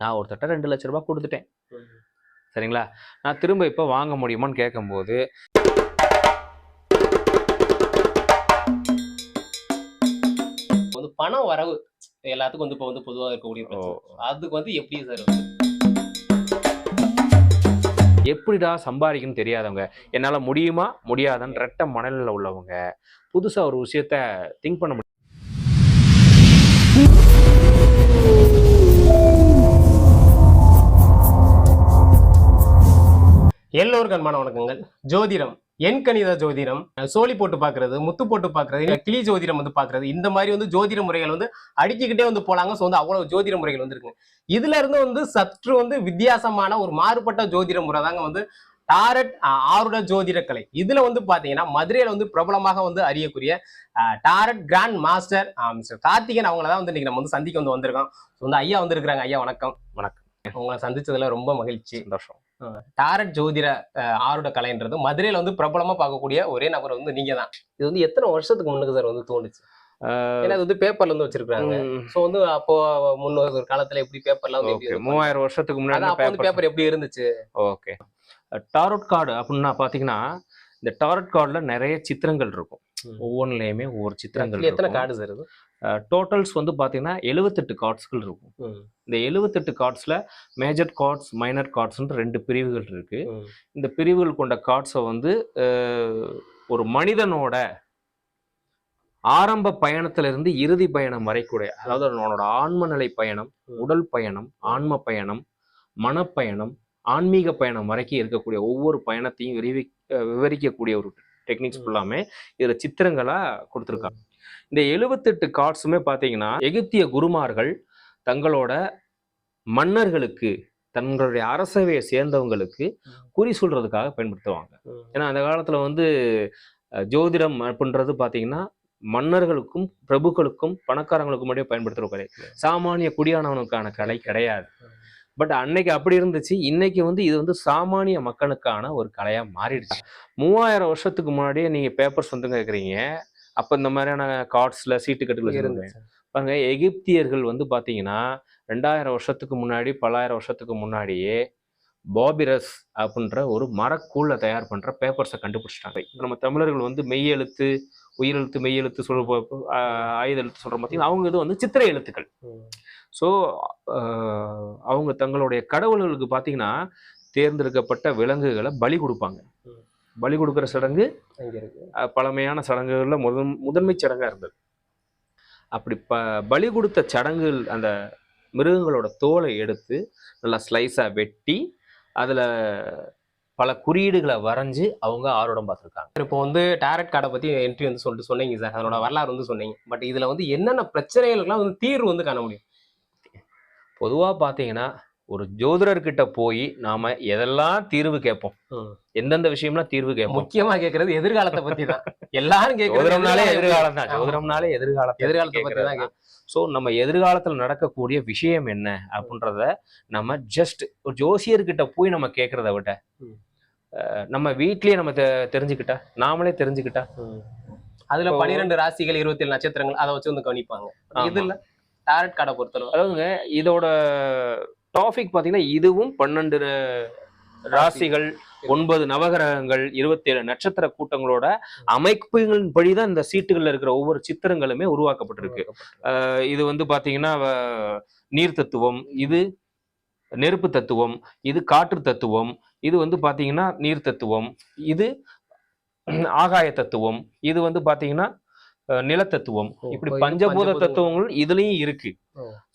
நான் ஒருத்தட்ட ரெண்டு லட்ச ரூபாய் கொடுத்துட்டேன். சரிங்களா? நான் திரும்ப இப்போ வாங்க முடியுமான்னு கேட்கும்போது வந்து பணம் வரவு எல்லாத்துக்கும் வந்து இப்போ வந்து பொதுவாக இருக்கக்கூடிய அதுக்கு வந்து எப்படி சார் எப்படிடா சம்பாதிக்கணும்னு தெரியாதவங்க என்னால் முடியுமா? முடியாதான்னு ரெட்ட மணலில் உள்ளவங்க புதுசாக ஒரு விஷயத்த திங்க் பண்ண முடியும்? எல்லோருக்கும் அன்பான வணக்கங்கள். ஜோதிடம். எண் கணித ஜோதிடம். சோழி போட்டு பார்க்கறது முத்து போட்டு பார்க்கறது கிளி ஜோதிடம் வந்து பார்க்கறது. இந்த மாதிரி வந்து ஜோதிட முறைகள் வந்து அடிச்சுக்கிட்டே வந்து போலாங்க. ஸோ வந்து அவ்வளவு ஜோதிட முறைகள் வந்துருக்கு. இதுல இருந்து வந்து சற்று வந்து வித்தியாசமான ஒரு மாறுபட்ட ஜோதிட முறை தாங்க வந்து டாரட் ஆருட ஜோதிடக்கலை இதுல வந்து பாத்தீங்கன்னா மதுரையில வந்து பிரபலமாக வந்து அறியக்கூடிய tarot grand master mister Karthikan அவங்கள தான் வந்து இன்னைக்கு நம்ம வந்து சந்திக்க வந்து வந்திருக்கோம். ஸோ வந்து ஐயா வந்திருக்கிறாங்க. ஐயா வணக்கம். வணக்கம். உங்களை சந்திச்சதுல ரொம்ப மகிழ்ச்சி. சந்தோஷம். டாரட் ஜோதிட அஹ், ஆருட கலைன்றது மதுரையில வந்து பிரபலமா பார்க்கக்கூடிய ஒரே நபர் வந்து நீங்க தான். இது வந்து எத்தனை வருஷத்துக்கு முன்னுக்கு சார் வந்து தோணுச்சு? ஏன்னா இது வந்து பேப்பர்ல வந்து வச்சிருக்காங்க சோ வந்து அப்போ முன்னொரு காலத்துல எப்படி பேப்பர்லாம் வந்து? மூவாயிரம் வருஷத்துக்கு முன்னாடி அப்போ வந்து பேப்பர் எப்படி இருந்துச்சு? ஓகே. டாரட் கார்டு அப்படின்னா பார்த்தீங்கன்னா இந்த டாரட் கார்டில் நிறைய சித்திரங்கள் இருக்கும். ஒவ்வொன்றுலையுமே ஒவ்வொரு சித்திரங்கள் எத்தனை கார்டு சார் டோட்டல்ஸ் வந்து பார்த்தீங்கன்னா எழுபத்தெட்டு கார்ட்ஸ்கள் இருக்கும். இந்த எழுபத்தெட்டு கார்ட்ஸில் மேஜர் கார்ட்ஸ் மைனர் கார்ட்ஸ்ன்ற ரெண்டு பிரிவுகள் இருக்கு. ம், இந்த பிரிவுகள் கொண்ட கார்ட்ஸை வந்து ஒரு மனிதனோட ஆரம்ப பயணத்திலிருந்து இறுதி பயணம் வரைக்கூடிய அதாவது அவனோட ஆன்ம நிலை பயணம். உடல் பயணம் ஆன்ம பயணம் மனப்பயணம் ஆன்மீக பயணம் வரைக்கும் இருக்கக்கூடிய ஒவ்வொரு பயணத்தையும் விரிவி விவரிக்கக்கூடிய ஒரு டெக்னிக்ஸ். ஃபுல்லாமே இதில் சித்திரங்களா கொடுத்துருக்காங்க இந்த எழுபத்தெட்டு கார்ட்ஸுமே பார்த்தீங்கன்னா எகிப்திய குருமார்கள் தங்களோட மன்னர்களுக்கு தங்களுடைய அரசவையை சேர்ந்தவங்களுக்கு குறி சொல்றதுக்காக பயன்படுத்துவாங்க. ஏன்னா அந்த காலத்துல வந்து ஜோதிடம் அப்படின்றது பாத்தீங்கன்னா மன்னர்களுக்கும் பிரபுக்களுக்கும் பணக்காரங்களுக்கும் மட்டும் பயன்படுத்துற கலை. சாமானிய குடியானவனுக்கான கலை கிடையாது. பட் அன்னைக்கு அப்படி இருந்துச்சு. இன்னைக்கு வந்து இது வந்து சாமானிய மக்களுக்கான ஒரு கலையா மாறிடுச்சு. மூவாயிரம் வருஷத்துக்கு முன்னாடியே நீங்க பேப்பர்ஸ் வந்து கேக்குறீங்க. அப்ப இந்த மாதிரியான கார்ட்ஸ்ல சீட்டு கட்டுகள் இருந்தது. பாருங்க எகிப்தியர்கள் வந்து பாத்தீங்கன்னா ரெண்டாயிரம் வருஷத்துக்கு முன்னாடி பல்லாயிரம் வருஷத்துக்கு முன்னாடியே பாபிரஸ் அப்படின்ற ஒரு மரக்கூழ தயார் பண்ற பேப்பர்ஸை கண்டுபிடிச்சிட்டாங்க. நம்ம தமிழர்கள் வந்து மெய் எழுத்து உயிரெழுத்து மெய் எழுத்து சொல்ற ஆயுத எழுத்து சொல்ற பார்த்தீங்கன்னா அவங்க இது வந்து சித்திரை எழுத்துக்கள். ஸோ அவங்க தங்களுடைய கடவுள்களுக்கு பார்த்தீங்கன்னா தேர்ந்தெடுக்கப்பட்ட விலங்குகளை பலி கொடுப்பாங்க. பலி கொடுக்குற சடங்கு அங்க இருக்கு. அஹ், பழமையான சடங்குகளில் முதன் முதன்மை சடங்காக இருந்தது. அப்படி ப பலி கொடுத்த சடங்குகள் அந்த மிருகங்களோட தோலை எடுத்து நல்லா ஸ்லைஸாக வெட்டி அதில் பல குறியீடுகளை வரைஞ்சு அவங்க ஆர்வம் பார்த்துருக்காங்க. இப்போ வந்து டாரட் கார்டை பத்தி என்ட்ரி வந்து சொல்லிட்டு சொன்னீங்க சார். அதனோட வரலாறு வந்து சொன்னீங்க. பட் இதுல வந்து என்னென்ன பிரச்சனைகளுக்கெல்லாம் வந்து தீர்வு வந்து காண முடியும்? பொதுவாக பார்த்தீங்கன்னா ஒரு ஜோதிடர்கிட்ட போய் நாம எதெல்லாம் தீர்வு கேட்போம். எந்தெந்த விஷயம்லாம் தீர்வு கேட்போம்? முக்கியமா கேக்குறது எதிர்காலத்தை பத்தி தான் எல்லாரும் ஜோதிடம்னாலே எதிர்காலம் தான். ஜோதிடம்னாலே எதிர்காலத்தை எதிர்காலத்தை பத்தி தான். ஸோ நம்ம எதிர்காலத்தில் நடக்கக்கூடிய விஷயம் என்ன அப்படின்றத நம்ம ஜஸ்ட் ஒரு ஜோசியர்கிட்ட போய் நம்ம கேட்கறத விட நம்ம வீட்லயே நம்ம தெரிஞ்சுக்கிட்டா? நாமளே தெரிஞ்சுக்கிட்டா. அதுல பனிரெண்டு ராசிகள் இருபத்தி ஏழு நட்சத்திரங்கள் அதை வச்சு வந்து கவனிப்பாங்க. இது இல்ல டாரட் கார்டை பொறுத்தளவு. அதாவதுங்க இதோட டாபிக் பார்த்தீங்கன்னா இதுவும் பன்னெண்டு ராசிகள் ஒன்பது நவகிரகங்கள் இருபத்தேழு நட்சத்திர கூட்டங்களோட அமைப்புகளின் படிதான் இந்த சீட்டுகள்ல இருக்கிற ஒவ்வொரு சித்திரங்களுமே உருவாக்கப்பட்டிருக்கு. இது வந்து பாத்தீங்கன்னா நீர் தத்துவம் இது நெருப்பு தத்துவம் இது காற்று தத்துவம் இது வந்து பாத்தீங்கன்னா நீர் தத்துவம் இது ஆகாய தத்துவம் இது வந்து பாத்தீங்கன்னா நிலத்தத்துவம். இப்படி பஞ்சபூத. தத்துவங்கள் இதுலயும் இருக்கு.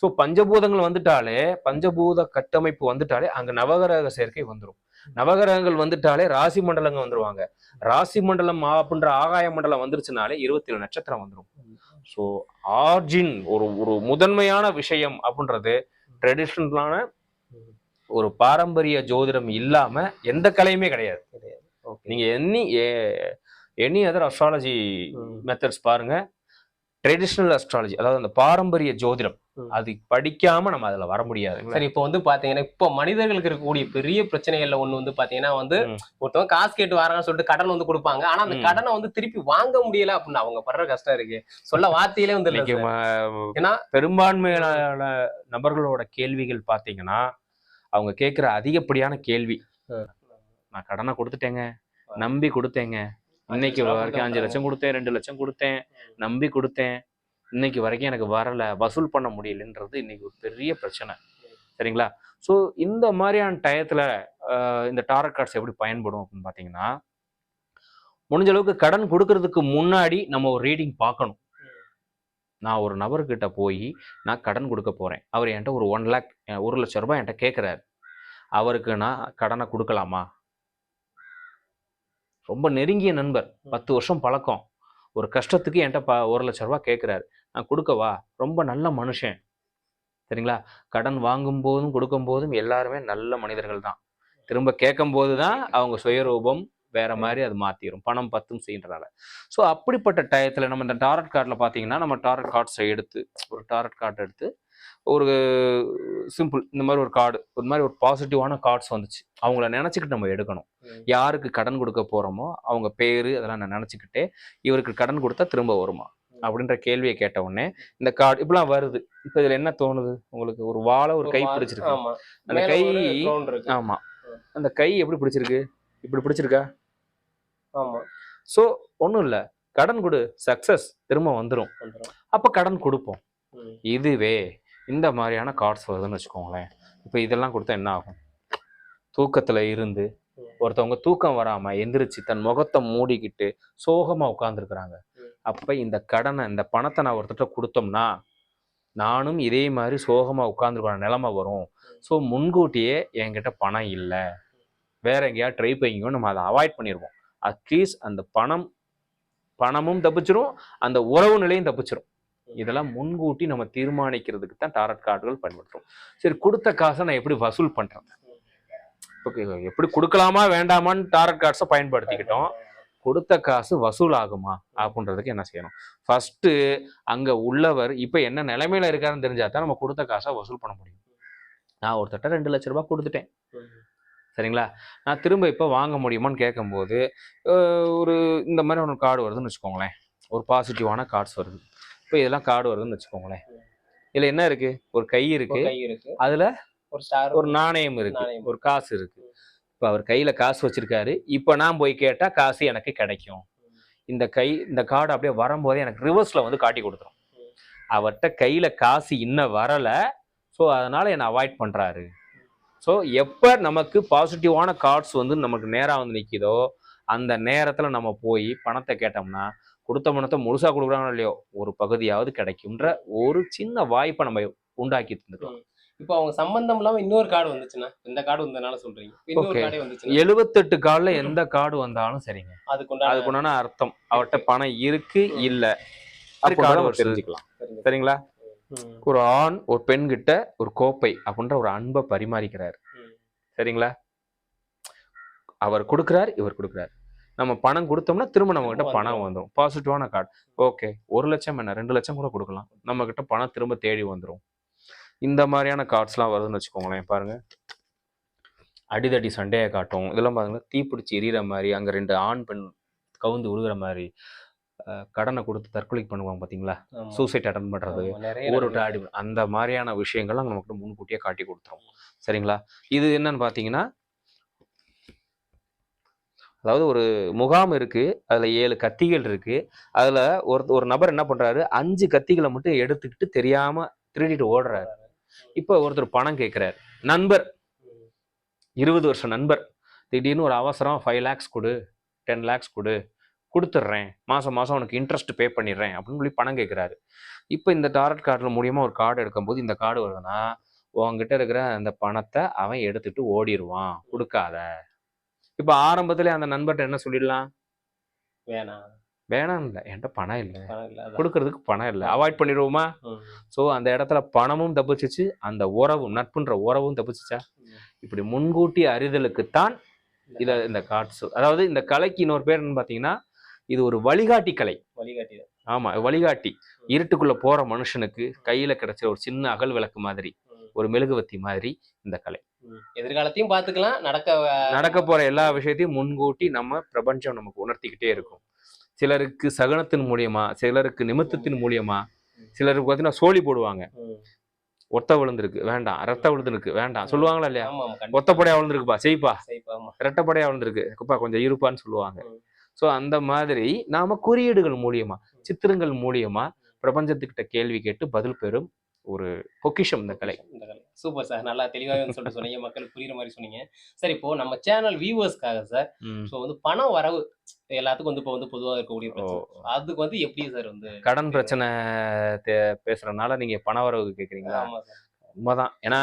சோ பஞ்சபூதங்கள் வந்துட்டாலே பஞ்சபூத கட்டமைப்பு வந்துட்டாலே அங்க நவகிரக சேர்க்கை வந்துரும். நவகிரகங்கள் வந்துட்டாலே ராசி மண்டலங்க வந்துருவாங்க. ராசி மண்டலம் அப்படின்ற ஆகாய மண்டலம் வந்துருச்சுனாலே இருபத்தி ஏழு நட்சத்திரம் வந்துரும். ஸோ ஆர்ஜின் ஒரு ஒரு முதன்மையான விஷயம் அப்படின்றது ட்ரெடிஷ்னலான ஒரு பாரம்பரிய ஜோதிடம் இல்லாம எந்த கலையுமே கிடையாது. நீங்க any any other astrology. Methods பாருங்க ட்ரெடிஷ்னல் அஸ்ட்ராலஜி அதாவது அந்த பாரம்பரிய ஜோதிடம். அது படிக்காம நம்ம அதுல வர முடியாது சரி இப்போ வந்து பாத்தீங்கன்னா இப்போ மனிதர்களுக்கு இருக்கக்கூடிய பெரிய பிரச்சனைகள்ல ஒண்ணு வந்து பாத்தீங்கன்னா வந்து. ஒருத்தவங்க காசு கேட்டு வராங்கன்னு சொல்லிட்டு கடன் வந்து கொடுப்பாங்க ஆனா அந்த. கடனை வந்து திருப்பி வாங்க முடியல அப்படின்னு அவங்க படுற கஷ்டம் இருக்கு சொல்ல வார்த்தையிலே வந்து ஏன்னா பெரும்பான்மையான நபர்களோட கேள்விகள் பாத்தீங்கன்னா அவங்க கேட்கிற அதிகப்படியான கேள்வி. நான் கடனை கொடுத்துட்டேங்க நம்பி கொடுத்தேங்க இன்னைக்கு வரைக்கும் அஞ்சு லட்சம் கொடுத்தேன் ரெண்டு லட்சம் கொடுத்தேன் நம்பி கொடுத்தேன். இன்னைக்கு வரைக்கும் எனக்கு வரல வசூல் பண்ண முடியலன்றது இன்னைக்கு ஒரு பெரிய பிரச்சனை. சரிங்களா? ஸோ இந்த மாதிரியான டயத்துல இந்த டாரட் கார்ட்ஸ் எப்படி பயன்படும் அப்படின்னு பார்த்தீங்கன்னா முடிஞ்ச அளவுக்கு கடன் கொடுக்கறதுக்கு முன்னாடி நம்ம ஒரு ரீடிங் பார்க்கணும். நான் ஒரு நபர்கிட்ட போய் நான் கடன் கொடுக்க போறேன். அவர் என்கிட்ட ஒரு ஒன் லேக் ஒரு லட்சம் ரூபாய் என்கிட்ட கேட்குறாரு அவருக்கு நான் கடனை கொடுக்கலாமா? ரொம்ப நெருங்கிய நண்பர். பத்து வருஷம் பழக்கம். ஒரு கஷ்டத்துக்கு என்கிட்ட ப ஒரு லட்ச ரூபாய் கேட்குறாரு நான் கொடுக்கவா ரொம்ப நல்ல மனுஷன். சரிங்களா? கடன் வாங்கும் போதும் கொடுக்கும் போதும் எல்லாருமே நல்ல மனிதர்கள் தான். திரும்ப கேட்கும் போது தான் அவங்க சுயரூபம் வேற மாதிரி அது மாத்திரும். பணம் பத்தும் செய்யறதால ஸோ அப்படிப்பட்ட டயத்துல நம்ம இந்த டாரட் கார்டில் பார்த்தீங்கன்னா நம்ம டாரட் கார்ட்ஸை எடுத்து ஒரு டாரட் கார்டு எடுத்து ஒரு சிம்பிள் இந்த மாதிரி ஒரு கார்டு ஒரு மாதிரி ஒரு பாசிட்டிவான கார்ட்ஸ் வந்துச்சு. அவங்கள நினச்சிக்கிட்டு நம்ம எடுக்கணும். யாருக்கு கடன் கொடுக்க போறோமோ அவங்க பேரு அதெல்லாம் நான் நினச்சிக்கிட்டே இவருக்கு கடன் கொடுத்தா திரும்ப வருமா? அப்படின்ற கேள்வியை கேட்ட உடனே இந்த கார்டு இப்படிலாம் வருது. இப்போ இதுல என்ன தோணுது? உங்களுக்கு ஒரு வாழை ஒரு கை பிடிச்சிருக்கு. அந்த கை ஒரு ground இருக்கு. ஆமா. அந்த கை எப்படி பிடிச்சிருக்கு? இப்படி பிடிச்சிருக்கா? ஆமா. ஸோ ஒன்றும் இல்லை. கடன் கொடு. சக்சஸ் திரும்ப வந்துடும் வந்துரும். அப்போ கடன் கொடுப்போம். இதுவே இந்த மாதிரியான கார்ட்ஸ் வருதுன்னு வச்சுக்கோங்களேன். இப்போ இதெல்லாம் கொடுத்தா என்ன ஆகும்? தூக்கத்தில் இருந்து ஒருத்தவங்க தூக்கம் வராமல் எந்திரிச்சு தன் முகத்தை மூடிக்கிட்டு சோகமாக உட்காந்துருக்குறாங்க அப்போ இந்த கடனை இந்த பணத்தை நான் ஒருத்தர்கிட்ட கொடுத்தோம்னா நானும் இதே மாதிரி சோகமாக உட்காந்துருக்கிற நிலைமை வரும். ஸோ முன்கூட்டியே என்கிட்ட பணம் இல்லை. வேற எங்கேயா ட்ரை பண்ணிக்கோ நம்ம அதை அவாய்ட் பண்ணிடுவோம். அட்லீஸ்ட் அந்த பணம் பணமும் தப்பிச்சிரும் அந்த உறவு நிலையும் தப்பிச்சிரும். இதெல்லாம் முன்கூட்டி நம்ம தீர்மானிக்கிறதுக்கு தான் டாரட் கார்டுகள் பயன்படுத்துறோம். சரி கொடுத்த காசை நான் எப்படி வசூல் பண்ணுறேன் ஓகே எப்படி கொடுக்கலாமா வேண்டாமான்னு டாரட் கார்ட்ஸை பயன்படுத்திக்கிட்டோம். கொடுத்த காசு வசூல் ஆகுமா அப்படின்றதுக்கு என்ன செய்யணும்? ஃபர்ஸ்ட் அங்க உள்ளவர் இப்ப என்ன நிலைமையில இருக்காருன்னு தெரிஞ்சா தான் நம்ம கொடுத்த காசை வசூல் பண்ண முடியும். நான் ஒருத்தட்ட ரெண்டு லட்ச ரூபாய் கொடுத்துட்டேன். சரிங்களா? நான் திரும்ப இப்போ வாங்க முடியுமான்னு கேட்கும்போது ஒரு இந்த மாதிரி ஒன்று கார்டு வருதுன்னு வச்சுக்கோங்களேன். ஒரு பாசிட்டிவான கார்ட்ஸ் வருது. இப்போ இதெல்லாம் கார்டு வருதுன்னு வச்சுக்கோங்களேன். இதுல என்ன இருக்கு? ஒரு கை இருக்கு. அதுல ஒரு ஸ்டார் ஒரு நாணயம் இருக்கு. ஒரு காசு இருக்கு. இப்போ அவர் கையில காசு வச்சிருக்காரு. இப்போ நான் போய் கேட்டா காசு எனக்கு கிடைக்கும். இந்த கை இந்த கார்டு அப்படியே வரும்போதே எனக்கு ரிவர்ஸ்ல வந்து காட்டி கொடுத்துரும். அவர்கிட்ட கையில காசு இன்னும் வரல. ஸோ அதனால என்னை அவாய்ட் பண்றாரு. ஸோ எப்போ நமக்கு பாசிட்டிவான கார்ட்ஸ் வந்து நமக்கு நேராக வந்து நிற்கிதோ அந்த நேரத்தில் நம்ம போய் பணத்தை கேட்டோம்னா கொடுத்த பணத்தை முழுசா கொடுக்குறாங்களோ இல்லையோ ஒரு பகுதியாவது கிடைக்கும்ன்ற ஒரு சின்ன வாய்ப்பை நம்ம உண்டாக்கி தந்துட்டோம். இப்போ அவங்க சம்பந்தம் இல்லாம இன்னொரு கார்டு வந்துச்சுன்னா இந்த கார்டு வந்தனால சொல்றீங்க. எழுபத்தெட்டு காலில் எந்த கார்டு வந்தாலும் சரிங்க. அதுக்கு உண்டான அதுக்கு உண்டான அர்த்தம் அவர்கிட்ட பணம் இருக்கு. இல்ல. கார்டு தெரிஞ்சுக்கலாம். தெரிஞ்சு. சரிங்களா. ஒரு ஆண் ஒரு பெண் கிட்ட ஒரு கோப்பை அப்படின்ற ஒரு அன்பை பரிமாறிக்கிறார். சரிங்களா? அவர் கொடுக்குறார் இவர் கொடுக்குறார். நம்ம பணம் கொடுத்தோம்னா திரும்ப நம்ம கிட்ட பணம். வந்துடும் பாசிட்டிவான கார்டு ஓகே ஒரு லட்சம் என்ன? ரெண்டு லட்சம் கூட கொடுக்கலாம். நம்ம கிட்ட பணம் திரும்ப தேடி வந்துடும் இந்த மாதிரியான கார்ட்ஸ்லாம் வருதுன்னு வச்சுக்கோங்களேன். பாருங்க. அடிதடி சண்டையை காட்டும். இதெல்லாம் பாருங்க. தீப்பிடிச்சு எரியற மாதிரி அங்க ரெண்டு ஆண் பெண் கவுந்து விழுகிற மாதிரி கடனை கொடுத்து தற்கொலைக்கு பண்ணுவாங்க பாத்தீங்களா? ஆமா. சூசைட் அட்டன் நடக்குது. விட்டு ஆடி அந்த மாதிரியான விஷயங்கள்லாம் நமக்கு முன்கூட்டியே காட்டி கொடுத்துரும். சரிங்களா? இது என்னன்னு பார்த்தீங்கன்னா அதாவது ஒரு முகாம் இருக்குது அதில் ஏழு கத்திகள் இருக்குது அதில் ஒரு ஒரு நபர் என்ன பண்ணுறாரு அஞ்சு கத்திகளை மட்டும் எடுத்துக்கிட்டு தெரியாமல் திருடிட்டு ஓடுறாரு. இப்போ ஒருத்தர் பணம் கேட்குறாரு நண்பர் இருபது வருஷம் நண்பர் திடீர்னு ஒரு அவசரம் ஃபைவ் லேக்ஸ் கொடு டென் லேக்ஸ் கொடு கொடுத்துட்றேன். மாதம் மாதம் உனக்கு இன்ட்ரெஸ்ட் பே பண்ணிடுறேன் அப்படின்னு சொல்லி பணம் கேட்குறாரு இப்போ இந்த டாரட் கார்டில் மூலியமாக ஒரு கார்டு எடுக்கும்போது இந்த கார்டு வருதுன்னா உங்ககிட்ட இருக்கிற அந்த பணத்தை அவன் எடுத்துட்டு ஓடிடுவான் கொடுக்காத. இப்போ ஆரம்பத்திலே அந்த நண்பர்கிட்ட என்ன சொல்லிடலாம்? வேணாம் வேணாம் இல்லை. என்கிட்ட பணம் இல்லை. கொடுக்கறதுக்கு பணம் இல்லை. அவாய்ட் பண்ணிடுவோமா. ஸோ அந்த இடத்துல பணமும் தப்பிச்சிச்சு. அந்த உறவும் நட்புன்ற உறவும் தப்பிச்சிச்சா. இப்படி முன்கூட்டி அறிதலுக்குத்தான் இத இந்த கார்ட்ஸ் அதாவது இந்த கலைக்கு இன்னொரு பேர் பார்த்தீங்கன்னா இது ஒரு வழிகாட்டி கலை. வழிகாட்டி தான். ஆமா வழிகாட்டி. இருட்டுக்குள்ள போற மனுஷனுக்கு கையில கிடைச்ச ஒரு சின்ன அகல் விளக்கு மாதிரி ஒரு மெழுகுவத்தி மாதிரி இந்த கலை. எதிர்காலத்தையும் பாத்துக்கலாம் நடக்க நடக்க போற எல்லா விஷயத்தையும் முன்கூட்டி நம்ம பிரபஞ்சம் நமக்கு உணர்த்திக்கிட்டே இருக்கும். சிலருக்கு சகனத்தின் மூலியமா சிலருக்கு நிமித்தத்தின் மூலியமா சிலருக்கு பார்த்தீங்கன்னா சோழி போடுவாங்க. ஒத்த விழுந்திருக்கு வேண்டாம். ரத்த விழுந்திருக்கு வேண்டாம். சொல்லுவாங்களா இல்லையா? ஒத்தப்படையா விழுந்திருக்குப்பா செய்ப்பா. ரெட்டப்படையா விழுந்திருக்கு. குப்பா கொஞ்சம் இருப்பான்னு சொல்லுவாங்க. ஸோ அந்த மாதிரி நாம குறியீடுகள் மூலியமா சித்திரங்கள் மூலியமா பிரபஞ்சத்துக்கிட்ட கேள்வி கேட்டு பதில் பெறும் ஒரு பொக்கிஷம் இந்த கலை. இந்த கலை. சூப்பர் சார் நல்லா தெளிவாக சொல்லிட்டு சொன்னீங்க. மக்களுக்கு புரியுற மாதிரி சொன்னீங்க. சரி இப்போ நம்ம சேனல் வியூவர்ஸ்க்காக சார். ஸோ வந்து பணம் வரவு எல்லாத்துக்கும் வந்து இப்போ வந்து பொதுவாக இருக்கக்கூடிய அதுக்கு வந்து எப்படி சார் வந்து கடன் பிரச்சனை தே- பேசுறதுனால நீங்க பண வரவு சார் உண்மைதான். ஏன்னா.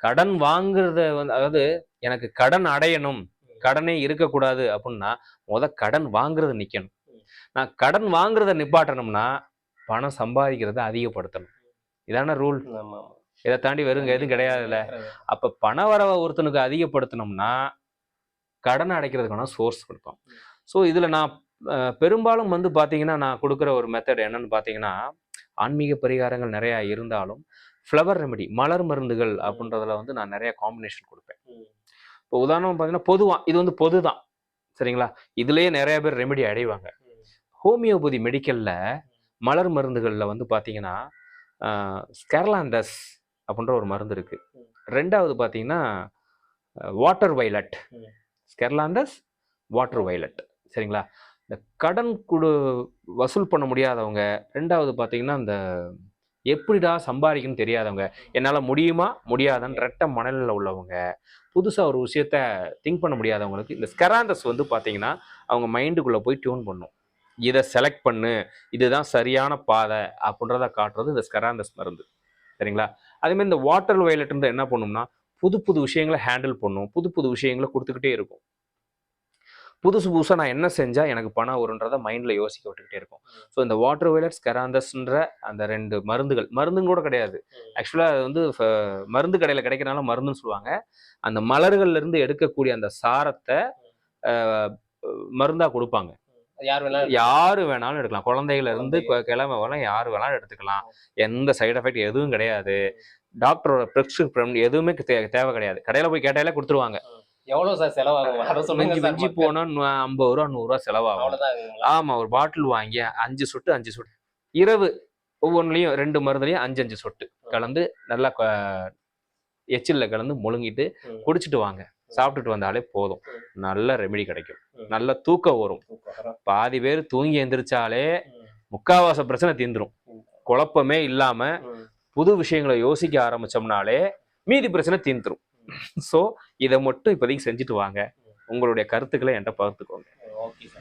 கடன் வாங்குறத வந்து அதாவது எனக்கு கடன் அடையணும் கடனே இருக்கக்கூடாது அப்படின்னா முத கடன் வாங்குறத நிக்கணும். நான் கடன் வாங்குறத நிப்பாட்டணும்னா பணம் சம்பாதிக்கிறத அதிகப்படுத்தணும். இதான ரூல் இதை தாண்டி வெறும் எதுவும் கிடையாதுல்ல. அப்ப பண வரவை ஒருத்தனுக்கு அதிகப்படுத்தணும்னா கடன் அடைக்கிறதுக்கான சோர்ஸ் கொடுப்போம் ஸோ இதுல நான் பெரும்பாலும் வந்து பாத்தீங்கன்னா நான் கொடுக்குற ஒரு மெத்தட் என்னன்னு பாத்தீங்கன்னா ஆன்மீக பரிகாரங்கள் நிறைய இருந்தாலும் ஃப்ளவர் ரெமெடி மலர் மருந்துகள் அப்படின்றதுல வந்து நான் நிறைய காம்பினேஷன் கொடுப்பேன். இப்போ உதாரணம் பார்த்தீங்கன்னா பொதுவா இது வந்து பொதுதான். சரிங்களா? இதுலயே நிறைய பேர் ரெமெடி அடைவாங்க. ஹோமியோபதி மெடிக்கல்ல மலர் மருந்துகள்ல வந்து பாத்தீங்கன்னா ஸ்கெர்லாண்டஸ் அப்படின்ற ஒரு மருந்து இருக்கு. ம். ரெண்டாவது பாத்தீங்கன்னா water violet. Scleranthus water violet. சரிங்களா? இந்த கடன் கொடு வசூல் பண்ண முடியாதவங்க ரெண்டாவது பாத்தீங்கன்னா இந்த எப்படிடா சம்பாதிக்கணும்னு தெரியாதவங்க என்னால் முடியுமா? முடியாதான்னு ரெட்ட மணலில் உள்ளவங்க புதுசாக ஒரு விஷயத்த திங்க் பண்ண முடியாதவங்களுக்கு இந்த ஸ்கெராந்தஸ் வந்து பார்த்தீங்கன்னா அவங்க மைண்டுக்குள்ளே போய் டியூன் பண்ணும். இதை செலக்ட் பண்ணு இதுதான் சரியான பாதை அப்படின்றத காட்டுறது இந்த ஸ்கெராந்தஸ் மருந்து. சரிங்களா? அதேமாதிரி இந்த வாட்டர் வயலட்ன்ற என்ன பண்ணும்னா புது புது விஷயங்களை ஹேண்டில் பண்ணும். புது புது விஷயங்களை கொடுத்துக்கிட்டே இருக்கும். புதுசு புதுசாக நான் என்ன செஞ்சால் எனக்கு பணம் வருன்றத மைண்டில் யோசிக்க விட்டுக்கிட்டே இருக்கும். ஸோ இந்த வாட்டர் வயலட் ஸ்கெராந்தஸ்ன்ற அந்த ரெண்டு மருந்துகள் மருந்துங்க கூட கிடையாது. ஆக்சுவலாக அது வந்து மருந்து கடையில் கிடைக்கிறனால மருந்துன்னு சொல்லுவாங்க. அந்த மலர்கள்ல இருந்து எடுக்கக்கூடிய அந்த சாரத்தை அஹ், மருந்தா கொடுப்பாங்க. யார் வேணாலும் யாரு வேணாலும் எடுக்கலாம். குழந்தையில இருந்து கொ- கிழமை வேணாலும் யாரு வேணாலும் எடுத்துக்கலாம். எந்த சைடு எஃபெக்ட் எதுவும் கிடையாது. டாக்டரோட ப்ரிஸ்கிரிப்ஷன் எதுவுமே தேவை கிடையாது. கடையில போய் கேட்டாலே கொடுத்துருவாங்க. எவ்வளவு சார் செலவாகும்? மிஞ்சி மிஞ்சி. போனா ஐம்பது ரூபா நூறு ரூபா செலவாகும்? ஆமா ஒரு பாட்டில் வாங்கி அஞ்சு சொட்டு அஞ்சு சொட்டு. இரவு ஒவ்வொன்றுலையும் ரெண்டு மருந்துலையும் அஞ்சு அஞ்சு சொட்டு கலந்து நல்லா எச்சில்ல கலந்து முழுங்கிட்டு. குடிச்சிட்டு வாங்க. சாப்பிட்டுட்டு வந்தாலே போதும். நல்ல ரெமெடி கிடைக்கும். நல்ல தூக்கம் வரும். பாதி பேர் தூங்கி எந்திரிச்சாலே. முக்காவாச பிரச்சனை தீந்துரும். குழப்பமே இல்லாம. புது விஷயங்களை யோசிக்க ஆரம்பிச்சோம்னாலே மீதி பிரச்சனை தீந்துரும் ஸோ இதை மட்டும் இப்போதைக்கு செஞ்சுட்டு வாங்க உங்களுடைய கருத்துக்களை என்கிட்ட பகிர்ந்துக்கோங்க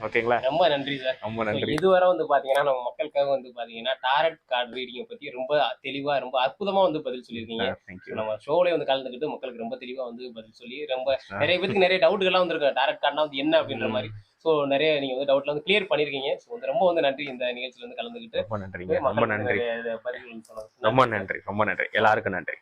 ஓகேங்களா ரொம்ப நன்றி சார் ரொம்ப நன்றி. இதுவரை வந்து பாத்தீங்கன்னா நம்ம மக்களுக்காக வந்து பாத்தீங்கன்னா டாரட் கார்டு ரீடிங்கை பத்தி ரொம்ப தெளிவா ரொம்ப அற்புதமா வந்து பதில் சொல்லியிருக்கீங்க. நம்ம ஷோல வந்து கலந்துக்கிட்டு மக்களுக்கு ரொம்ப தெளிவா வந்து பதில் சொல்லி ரொம்ப நிறைய பேருக்கு நிறைய டவுட்டுகள்லாம் வந்திருக்கு டாரட் கார்டுனா வந்து என்ன அப்படின்ற மாதிரி. ஸோ நிறைய நீங்க வந்து டவுட்ல வந்து கிளியர் பண்ணிருக்கீங்க ஸோ வந்து ரொம்ப வந்து நன்றி இந்த நிகழ்ச்சியில வந்து கலந்துக்கிட்டு. ரொம்ப நன்றி. ரொம்ப நன்றி. ரொம்ப நன்றி. எல்லாருக்கும் நன்றி.